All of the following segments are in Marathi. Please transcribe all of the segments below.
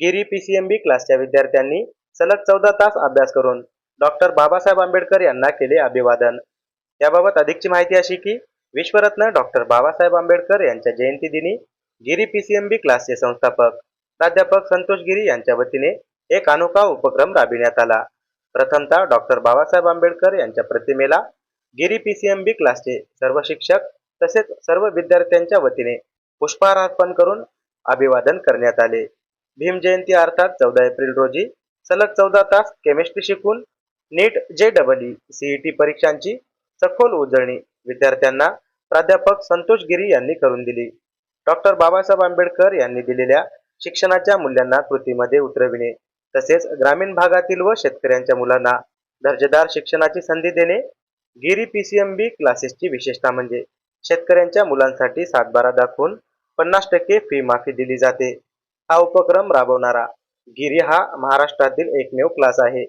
गिरी पीसीएमबी क्लासच्या विद्यार्थ्यांनी सलग चौदा तास अभ्यास करून डॉक्टर बाबासाहेब आंबेडकर यांना केले अभिवादन. याबाबत अधिकची माहिती अशी की विश्वरत्न डॉक्टर बाबासाहेब आंबेडकर यांच्या जयंती दिनी गिरी पीसीएमबी क्लासचे संस्थापक प्राध्यापक संतोष गिरी यांच्या वतीने एक अनोखा उपक्रम राबविण्यात आला. प्रथमतः डॉक्टर बाबासाहेब आंबेडकर यांच्या प्रतिमेला गिरी पीसीएमबी क्लासचे सर्व शिक्षक तसेच सर्व विद्यार्थ्यांच्या वतीने पुष्पहार अर्पण करून अभिवादन करण्यात आले. भीम जयंती अर्थात चौदा एप्रिल रोजी. सलग चौदा तास केमिस्ट्री शिकून नीट जे डबल ई सीईटी परीक्षांची सखोल उजळणी विद्यार्थ्यांना प्राध्यापक संतोष गिरी यांनी करून दिली. डॉक्टर बाबासाहेब आंबेडकर यांनी दिलेल्या शिक्षणाच्या मूल्यांना कृतीमध्ये उतरविणे तसेच ग्रामीण भागातील व शेतकऱ्यांच्या मुलांना दर्जेदार शिक्षणाची संधी देणे Giri P C M B क्लासेसची विशेषता म्हणजे शेतकऱ्यांच्या मुलांसाठी सातबारा दाखवून पन्नास टक्के फी माफी दिली जाते. हा उपक्रम राबवणारा गिरी हा महाराष्ट्रातील एकमेव क्लास आहे.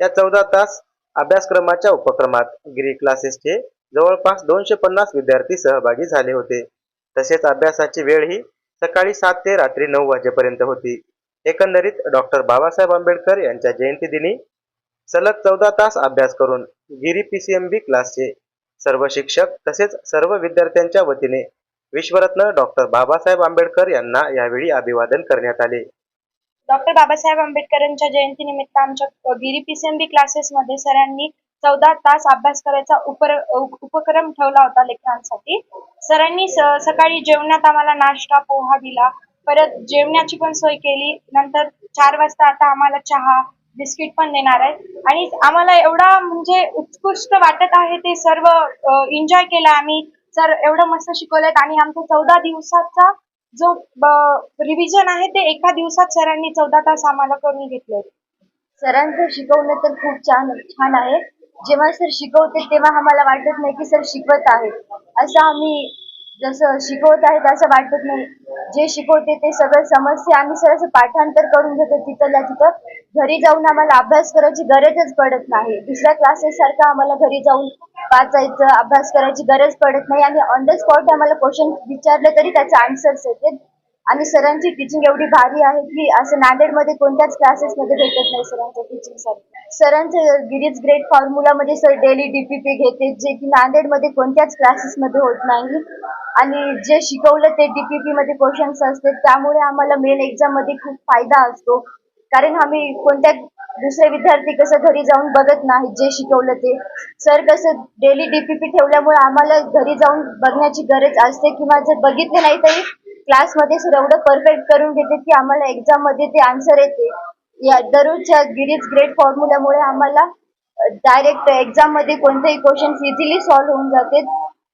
या चौदा तास अभ्यासक्रमाच्या उपक्रमात गिरी क्लासेसचे जवळपास दोनशे पन्नास विद्यार्थी सहभागी झाले होते. तसेच अभ्यासाची वेळ ही सकाळी सात ते रात्री नऊ वाजेपर्यंत होती. एकंदरीत डॉक्टर बाबासाहेब आंबेडकर यांच्या जयंतीदिनी सलग चौदा तास अभ्यास करून Giri P C M B क्लासचे सर्व शिक्षक तसेच सर्व विद्यार्थ्यांच्या वतीने विश्वरत्न डॉक्टर बाबासाहेब आंबेडकर यांना यावेळी अभिवादन करण्यात आले. डॉक्टर बाबासाहेब आंबेडकरांच्या जयंतीनिमित्त आमच्या गिरी पीसीएमबी क्लासेसमध्ये सरांनी चौदा तास अभ्यास करायचा उपर उपक्रम ठेवला होता लेकरांसाठी. सरांनी सकाळी जेवणात आम्हाला नाश्ता पोहा दिला. परत जेवणाची पण सोय केली. नंतर चार वाजता आता आम्हाला चहा बिस्किट पण देणार आहेत. आणि आम्हाला एवढा म्हणजे उत्कृष्ट वाटत आहे ते सर्व एन्जॉय केला आम्ही. सर एवढं मस्त शिकवलेत आणि आमचा चौदा दिवसाचा जो रिव्हिजन आहे ते एका दिवसात सरांनी चौदा तास आम्हाला करून घेतले. सरांचं शिकवणं तर खूप छान छान आहे. जेव्हा सर शिकवते तेव्हा आम्हाला वाटत नाही की सर शिकवत आहेत. असं आम्ही जसं शिकवत आहेत असं वाटत नाही. जे शिकवते ते सगळं समजते. आम्ही सर असं पाठांतर करून घेतो तिथल्या तिथं. घरी जाऊन आम्हाला अभ्यास करायची गरजच पडत नाही. दुसऱ्या क्लासेस सारखं आम्हाला घरी जाऊन वाचायचं अभ्यास करायची गरज पडत नाही आणि ऑन द स्पॉट आम्हाला क्वेश्चन विचारले तरी त्याचे आन्सर्स येते आणि सरांची टीचिंग एवढी भारी आहे की असं नांदेडमध्ये कोणत्याच क्लासेसमध्ये भेटत नाही सरांच्या टीचिंगसाठी सरांचं गिरीज ग्रेट फॉर्म्युलामध्ये सर डेली डीपीपी घेते जे की नांदेडमध्ये कोणत्याच क्लासेसमध्ये होत नाही. आणि जे शिकवलं ते डीपीपी मध्ये क्वेश्चन्स असते त्यामुळे आम्हाला मेन एक्झाममध्ये खूप फायदा असतो. कारण आम्ही कोणत्या दुसरे विद्यार्थी कसं घरी जाऊन बघत नाहीत जे शिकवलं ते. सर कसं डेली डीपीपी ठेवल्यामुळे आम्हाला घरी जाऊन बघण्याची गरज असते किंवा जर बघितले नाही तरी क्लासमध्ये सर एवढं परफेक्ट करून घेते की आम्हाला एक्झाममध्ये ते आन्सर येते. या दररोजच्या गिरीज ग्रेट फॉर्म्युल्यामुळे आम्हाला डायरेक्ट एक्झाममध्ये कोणतेही क्वेश्चन इझिली सॉल्व्ह होऊन जाते.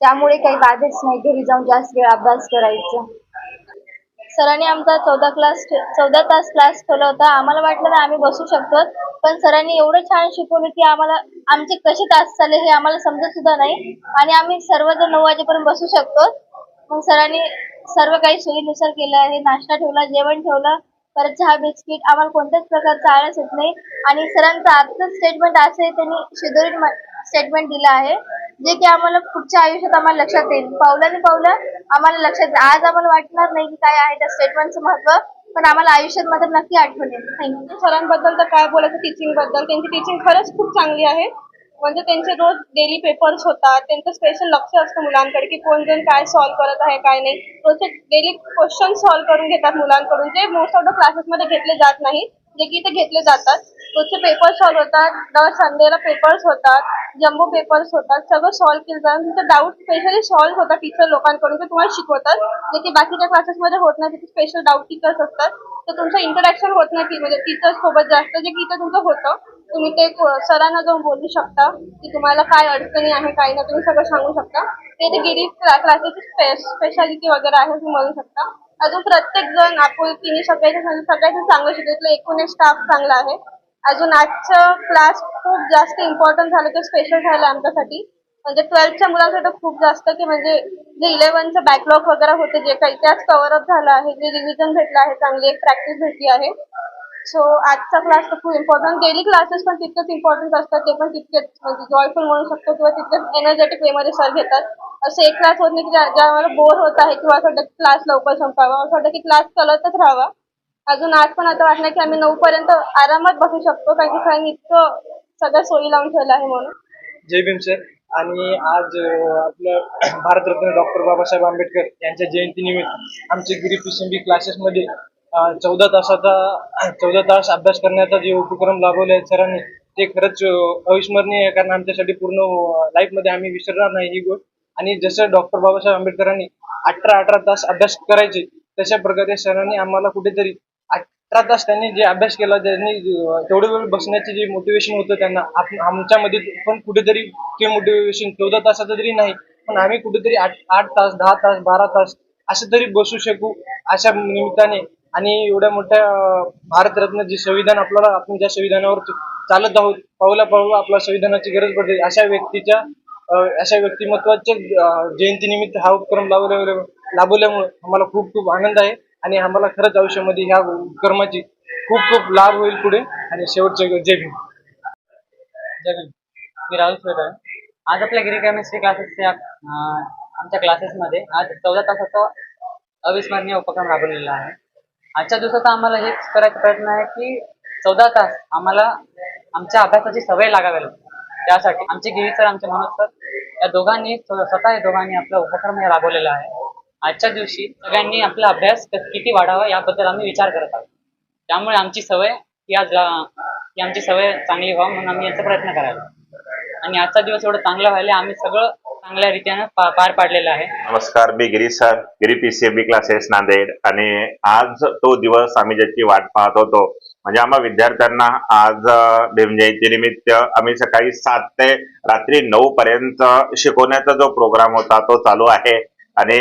त्यामुळे काही वादच नाही घरी जाऊन जास्त वेळ अभ्यास करायचा. सरांनी आमचा चौदा क्लास चौदा तास क्लास ठेवला होता. आम्हाला वाटलं ना आम्ही बसू शकतो. पण सरांनी एवढं छान शिकवलं की आम्हाला आमचे कसे तास चालले हे आम्हाला समजत सुद्धा नाही. आणि आम्ही सर्वजण नऊ वाजेपर्यंत बसू शकतो. मग सरांनी सर्व काही सोयीनुसार केलं आहे. नाश्ता ठेवला जेवण ठेवलं. परत चहा बिस्किट आम्हाला कोणत्याच प्रकारचा आळस येत नाही. आणि सरांचं आजचं स्टेटमेंट असं आहे त्यांनी शिदोरी स्टेटमेंट दिलं आहे जे की आम्हाला पुढच्या आयुष्यात आम्हाला लक्षात येईल. पावलाने पावलं आम्हाला लक्षात येईल. आज आम्हाला वाटणार नाही की काय आहे त्या स्टेटमेंटचं महत्त्व पण आम्हाला आयुष्यात मात्र नक्की आठवण येईल. थँक्यू सरांबद्दल तर काय बोलायचं? टीचिंगबद्दल. त्यांची टीचिंग खरंच खूप चांगली आहे. म्हणजे त्यांचे रोज डेली पेपर्स होतात त्यांचं स्पेशल लक्ष असतं मुलांकडे की कोण जण काय सॉल्व्ह करत आहे काय नाही. रोजचे डेली क्वेश्चन सॉल्व्ह करून घेतात मुलांकडून जे मोस्ट ऑफ द क्लासेसमध्ये घेतले जात नाही जे की इथे घेतले जातात. रोजचे पेपर सॉल्व्ह होतात दर संडेला पेपर्स होतात जम्बो पेपर्स होतात सगळं सॉल्व्ह केलं जातं. तुमचं डाऊट स्पेशली सॉल्व्ह होतात टीचर लोकांकडून ते तुम्हाला शिकवतात. जे की बाकीच्या क्लासेसमध्ये होत नाही तिथे स्पेशल डाऊट टीचर्स असतात. तर तुमचं इंटरॅक्शन होत नाही की म्हणजे टीचर्स सोबत जास्त जे की इथं तुमचं होतं. तुम्ही ते सरांना जाऊन बोलू शकता की तुम्हाला काय अडचणी आहे काय नाही तुम्ही सगळं सांगू शकता. ते ते गिरी क्लासेसची स्पेशालिटी वगैरे आहे तुम्ही म्हणू शकता. अजून प्रत्येक जण आपुलकीने सगळ्याचे सगळ्याचं चांगलं शिकवलं एकूण स्टाफ चांगला आहे. अजून आजचं क्लास खूप जास्त इम्पॉर्टंट झालं ते स्पेशल झालं आमच्यासाठी. म्हणजे ट्वेल्थच्या मुलांसाठी खूप जास्त की म्हणजे जे इलेव्हनचं बॅकलॉग वगैरे होते जे काही त्याच कव्हरअप झालं आहे जे रिव्हिजन भेटलं आहे चांगली एक प्रॅक्टिस भेटली आहे. सो आजचा क्लास तर खूप इम्पॉर्टंट डेली क्लासेस पण तितकेच इम्पॉर्टंट असतात. ते पण तितकेच म्हणजे जॉयफुल म्हणू शकतो किंवा तितकेच एनर्जेटिक वेमध्ये सर घेतात. असे एक क्लास होत नाही की ज्या मला बोर होत आहे किंवा असं वाटतं की क्लास लवकर संपावा. असं वाटतं की क्लास चालतच राहावा. अजून आज पण आता वाटलं की आम्ही नऊ पर्यंत आरामात बसू शकतो. कारण की सरांनी इतकं सगळ्या सोयी लावून ठेवलं आहे म्हणून. जय भीम सर. आणि आज आपलं भारतरत्न डॉक्टर बाबासाहेब आंबेडकर यांच्या जयंतीनिमित्त आमचे गिरी पी क्लासेसमध्ये चौदा तासाचा चौदा तास अभ्यास करण्याचा जे उपक्रम लाभवले आहेत सरांनी ते खरंच अविस्मरणीय आहे कारण आमच्यासाठी पूर्ण लाईफमध्ये आम्ही विसरणार नाही ही गोष्ट. आणि जसं डॉक्टर बाबासाहेब आंबेडकरांनी अठरा अठरा तास अभ्यास करायचे तशा प्रकारे सरांनी आम्हाला कुठेतरी अठरा तास त्यांनी जे अभ्यास केला त्यांनी तेवढे वेळ बसण्याचे जे मोटिवेशन होतं त्यांना आमच्यामध्ये पण कुठेतरी ते मोटिवेशन चौदा तासाचं तरी नाही पण आम्ही कुठेतरी आठ आठ तास दहा तास बारा तास असं तरी बसू शकू अशा निमित्ताने आणि एवढ्या मोठ्या भारतरत्न जे संविधान आपल्याला आपण ज्या संविधानावर चालत आहोत पावला पावला आपल्या संविधानाची गरज पडते. अशा व्यक्तीच्या अशा व्यक्तिमत्वाच्या जयंतीनिमित्त हा उपक्रम लावल्या लाभवल्यामुळे आम्हाला खूप खूप आनंद आहे. आणि आम्हाला खरंच आयुष्यामध्ये ह्या उपक्रमाची खूप खूप लाभ होईल पुढे. आणि शेवटचे जय भीम. जय भीम. मी राहुल सुरेश आहे. आज आपल्या गिरी केमिस्ट्री क्लासेसच्या आमच्या क्लासेसमध्ये आज चौदा तासाचा अविस्मरणीय उपक्रम राबवलेला आहे. आजच्या दिवसाचा आम्हाला हेच करायचा प्रयत्न आहे की चौदा तास आम्हाला आमच्या अभ्यासाची सवय लागावी लागते. त्यासाठी आमचे गिरी सर आमचे मनोज सर या दोघांनी स्वतः या दोघांनी आपला उपक्रम हे राबवलेला आहे. आजच्या दिवशी सगळ्यांनी आपला अभ्यास क- किती वाढावा याबद्दल आम्ही विचार करत आहोत. त्यामुळे आमची सवय ही आज ही आमची सवय चांगली व्हावं म्हणून आम्ही याचा प्रयत्न करायला आणि आजचा दिवस एवढं चांगला व्हायला आम्ही सगळं चांगल्या रीतीनं पा- पार पाडलेला आहे. नमस्कार मी Girish sir. Giri PCAB classes Nanded. आणि आज तो दिवस आम्ही ज्याची वाट पाहत होतो म्हणजे आम्हा विद्यार्थ्यांना आज अ, भीम जयंतीनिमित्त आम्ही सकाळी सात ते रात्री नऊ पर्यंत शिकवण्याचा जो प्रोग्राम होता तो चालू आहे. आणि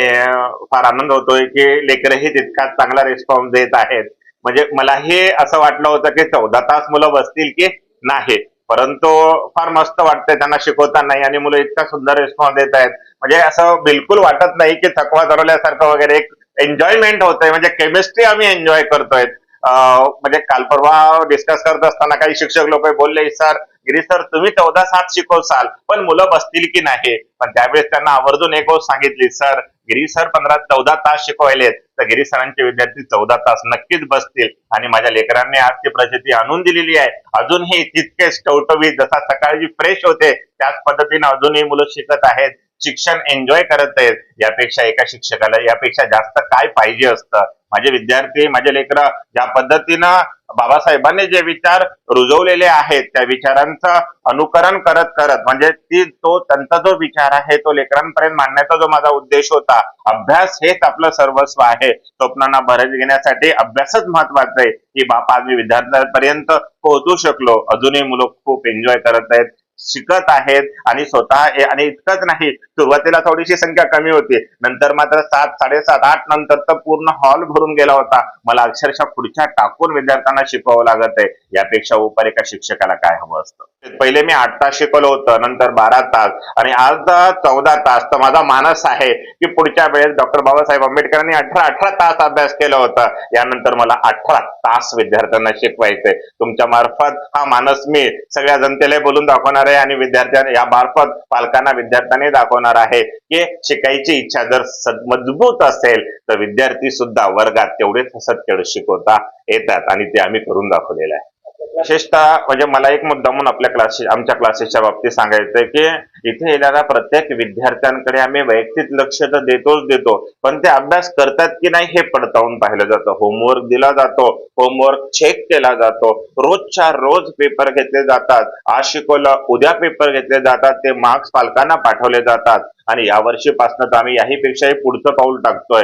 फार आनंद होतोय की लेकरही तितकाच चांगला रिस्पॉन्स देत आहेत. म्हणजे मलाही असं वाटलं होतं की चौदा तास मुलं बसतील की नाही. परंतु फार मस्त वाटतंय त्यांना शिकवताना आणि मुलं इतका सुंदर रिस्पॉन्स देत आहेत. म्हणजे असं बिलकुल वाटत नाही की थकवा धरवल्यासारखं वगैरे एक एन्जॉयमेंट होतंय. म्हणजे केमिस्ट्री आम्ही एन्जॉय करतोय. म्हणजे काल परवा डिस्कस करत असताना काही शिक्षक लोक बोलले सर गिरी सर तुम्ही चौदा सात शिकवसाल पण मुलं बसतील की नाही? पण त्यावेळेस त्यांना आवर्जून एक गोष्ट सांगितली सर गिरी सर पंधरा चौदा तास शिकवायलेत तर गिरी सरांचे विद्यार्थी चौदा तास नक्कीच बसतील. आणि माझ्या लेकरांनी आज ती प्रसिद्धी आणून दिलेली आहे. अजूनही तितकेच टवटवीत जसा सकाळी फ्रेश होते त्याच पद्धतीने अजूनही मुलं शिकत आहेत. शिक्षण एन्जॉय करत आहेत यापेक्षा एका शिक्षकाला यापेक्षा जास्त काय पाहिजे असतं? माझे विद्यार्थी माझे लेकरं ज्या पद्धतीनं बाबासाहेबांनी जे विचार रुजवलेले आहेत त्या विचारांचं अनुकरण करत करत म्हणजे ती तो त्यांचा जो विचार आहे तो लेकरांपर्यंत मांडण्याचा जो माझा उद्देश होता अभ्यास हेच आपलं सर्वस्व आहे. स्वप्नांना भरत घेण्यासाठी अभ्यासच महत्त्वाचा आहे की बापा आज मी विद्यार्थ्यांपर्यंत पोहोचू शकलो. अजूनही मुलं खूप एन्जॉय करत आहेत. शिकत आहेत आणि स्वतः आणि इतकंच नाही सुरुवातीला थोडीशी संख्या कमी होती. नंतर मात्र सात साडेसात आठ नंतर तर पूर्ण हॉल भरून गेला होता. मला अक्षरशः खुर्च्या टाकून विद्यार्थ्यांना शिकवावं लागत आहे. यापेक्षा उपर एका शिक्षकाला काय हवं असतं? पहिले मी आठ तास शिकवलं होतं नंतर बारा तास. आणि आज चौदा तास. तर माझा मानस आहे की पुढच्या वेळेस डॉक्टर बाबासाहेब आंबेडकरांनी अठरा अठरा तास अभ्यास केला होता. यानंतर मला अठरा तास विद्यार्थ्यांना शिकवायचंय. तुमच्या मार्फत हा मानस मी सगळ्या जनतेला बोलून दाखवणार आहे आणि विद्यार्थ्यांना या मार्फत पालकांना विद्यार्थ्यांनी दाखवणार आहे की शिकायची इच्छा जर मजबूत असेल तर विद्यार्थी सुद्धा वर्गात तेवढेच हसत खेळ शिकवता येतात आणि ते आम्ही करून दाखवलेलं आहे. विशेषतः म्हणजे मला एक मुद्दा म्हणून आपल्या क्लासेस आमच्या क्लासेसच्या बाबतीत सांगायचं की इथे येणाऱ्या प्रत्येक विद्यार्थ्यांकडे आम्ही वैयक्तिक लक्ष तर देतोच देतो पण ते अभ्यास करतात की नाही हे पडताळून पाहिलं जातं. होमवर्क दिला जातो होमवर्क चेक केला जातो. रोजच्या रोज पेपर घेतले जातात. आज शिकवलं उद्या पेपर घेतले जातात. ते मार्क्स पालकांना पाठवले जातात. आणि या वर्षीपासून तर आम्ही याही पेक्षाही पुढचं पाऊल टाकतोय.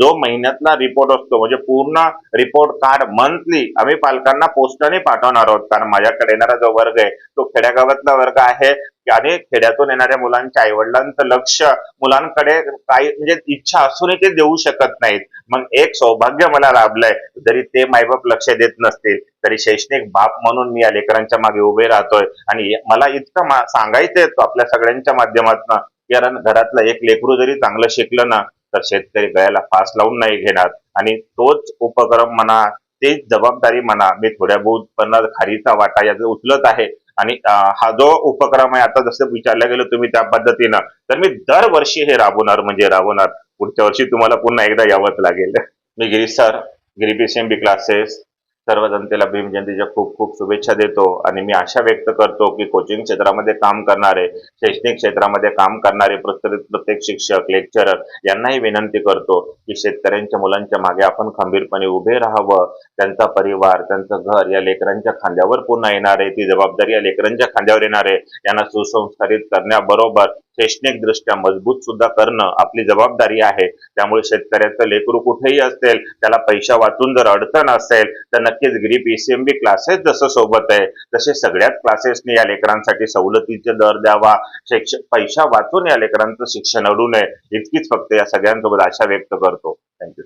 जो महिन्यातला रिपोर्ट असतो म्हणजे पूर्ण रिपोर्ट कार्ड मंथली आम्ही पालकांना पोस्टाने पाठवणार आहोत. कारण माझ्याकडे येणारा जो वर्ग आहे तो खेड्यागावातला वर्ग आहे. की अनेक खेड्यातून येणाऱ्या मुलांच्या आईवडिलांचं लक्ष मुलांकडे काही म्हणजे इच्छा असूनही ते देऊ शकत नाहीत. मग एक सौभाग्य मला लाभलंय. जरी ते मायबाप लक्ष देत नसतील तरी शैक्षणिक बाप म्हणून मी या लेकरांच्या मागे उभे राहतोय. आणि मला इतकं मा- सांगायचं आपल्या सगळ्यांच्या माध्यमातून कारण घरातलं एक लेकरू जरी चांगलं शिकलं ना तर शेतकरी गळ्याला फास लावून नाही घेणार. आणि तोच उपक्रम म्हणा तेच जबाबदारी म्हणा मी थोड्या बहुत पन्नास खारीचा वाटा याचं उचलत आहे. आणि हा जो उपक्रम आहे आता जसं विचारलं गेलं तुम्ही त्या पद्धतीनं तर मी दरवर्षी हे राबवणार म्हणजे राबवणार. पुढच्या वर्षी तुम्हाला पुन्हा एकदा यावंच लागेल. मी Girish sir Giri B classes सर्व जनतेला भीम जयंतीच्या खूप खूप शुभेच्छा देतो. आणि मी आशा व्यक्त करतो की कोचिंग क्षेत्रामध्ये काम करणारे शैक्षणिक क्षेत्रामध्ये काम करणारे प्रत्येक प्रत्येक शिक्षक लेक्चरर यांनाही विनंती करतो की शेतकऱ्यांच्या मुलांच्या मागे आपण खंबीरपणे उभे राहावं. त्यांचा परिवार त्यांचं घर या लेकरांच्या खांद्यावर पुन्हा येणार आहे. ती जबाबदारी या लेकरांच्या खांद्यावर येणार आहे. यांना सुसंस्कारित करण्याबरोबर शैक्षणिक दृष्ट्या मजबूत सुद्धा करणं आपली जबाबदारी आहे. त्यामुळे शेतकऱ्याचं लेकरू कुठेही असेल त्याला पैसा वाचून जर अडचण असेल तर नक्कीच गिरी पीसीएमबी क्लासेस जसं सोबत आहे तसे सगळ्याच क्लासेसने या लेकरांसाठी सवलतीचे दर द्यावा. शिक्षण पैसा वाचून या लेकरांचं शिक्षण अडू नये. इतकीच फक्त या सगळ्यांसोबत आशा व्यक्त करतो. थँक्यू